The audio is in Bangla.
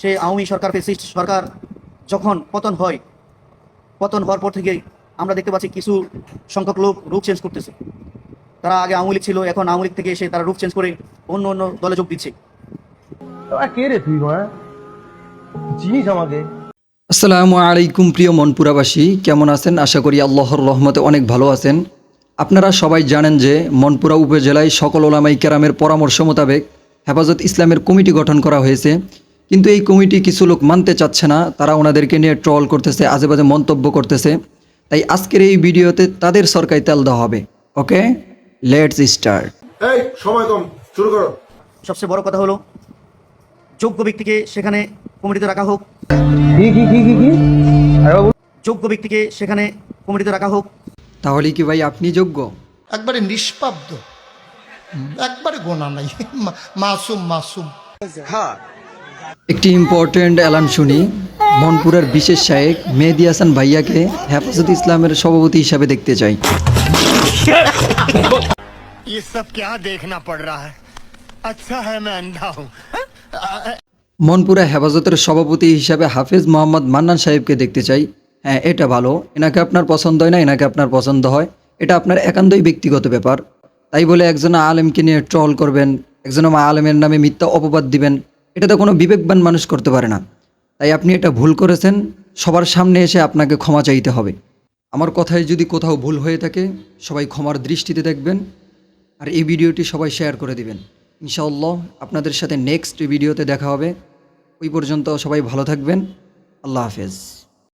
সেই আওয়ামী সরকার ফেসিস্ট সরকার যখন পতন হয় পতন হওয়ার পর থেকেই আমরা দেখতে পাচ্ছি কিছু সংখ্যক লোক রূপ চেঞ্জ করতেছে। তারা আগে আওয়ামী লীগ ছিল এখন আওয়ামী লীগ থেকে এসে তারা রূপ চেঞ্জ করে অন্য অন্য দলে যোগ দিচ্ছে। তোরা কে রে তুই হ্যাঁ চিনিস আমাকে? আসসালামু আলাইকুম প্রিয় মনপুরাবাসী কেমন আছেন? আশা করি আল্লাহর রহমতে অনেক ভালো আছেন। আপনারা সবাই জানেন যে মনপুরা উপজেলায় সকল ওলামাই কেরামের পরামর্শ মোতাবেক হেফাজত ইসলামের কমিটি গঠন করা হয়েছে। কিন্তু এই কমিটি কিছু লোক মানতে চাচ্ছে না তারা ওনাদেরকে নিয়ে ট্রল করতেছে আজেবাজে মন্তব্য করতেছে। তাই আজকের এই ভিডিওতে তাদের সরকারি তেল দেওয়া হবে। ওকে? লেটস স্টার্ট এই সময় কম শুরু করো। সবচেয়ে বড় কথা হলো যোগ্য ব্যক্তিকে সেখানে কমিটিতে রাখা হোক। কি কি কি কি কি? আরে বাবু। যোগ্য ব্যক্তিকে সেখানে কমিটিতে রাখা হোক। তাহলে কি ভাই আপনি যোগ্য? একবারে নিষ্পাব্দ একবারে গোনা নাই। মাসুম মাসুম। মাসুম একটি ইম্পর্টেন্ট অ্যালার্ম শুনি। মনপুরের বিশেষ শায়েক মেহেদি হাসান ভাইয়াকে হেফাজত ইসলামের সভাপতি হিসাবে দেখতে চাই। মনপুরে হেফাজতের সভাপতি হিসাবে হাফিজ মোহাম্মদ মান্নান সাহেবকে দেখতে চাই। হ্যাঁ এটা ভালো। এনাকে আপনার পছন্দ হয় না এনাকে আপনার পছন্দ হয়। এটা আপনার একান্তই ব্যক্তিগত ব্যাপার। তাই বলে একজন আলেমকে নিয়ে ট্রল করবেন একজন আলেমের নামে মিথ্যা অপবাদ দিবেন। এটা তো কোনো বিবেকবান মানুষ করতে পারে না। তাই আপনি এটা ভুল করেছেন। সবার সামনে এসে আপনাকে ক্ষমা চাইতে হবে। আমার কথায় যদি কোথাও ভুল হয়ে থাকে, সবাই ক্ষমার দৃষ্টিতে দেখবেন আর এই ভিডিওটি সবাই শেয়ার করে দিবেন। ইনশাআল্লাহ আপনাদের সাথে নেক্সট ভিডিওতে দেখা হবে। ওই পর্যন্ত সবাই ভালো থাকবেন। আল্লাহ হাফেজ।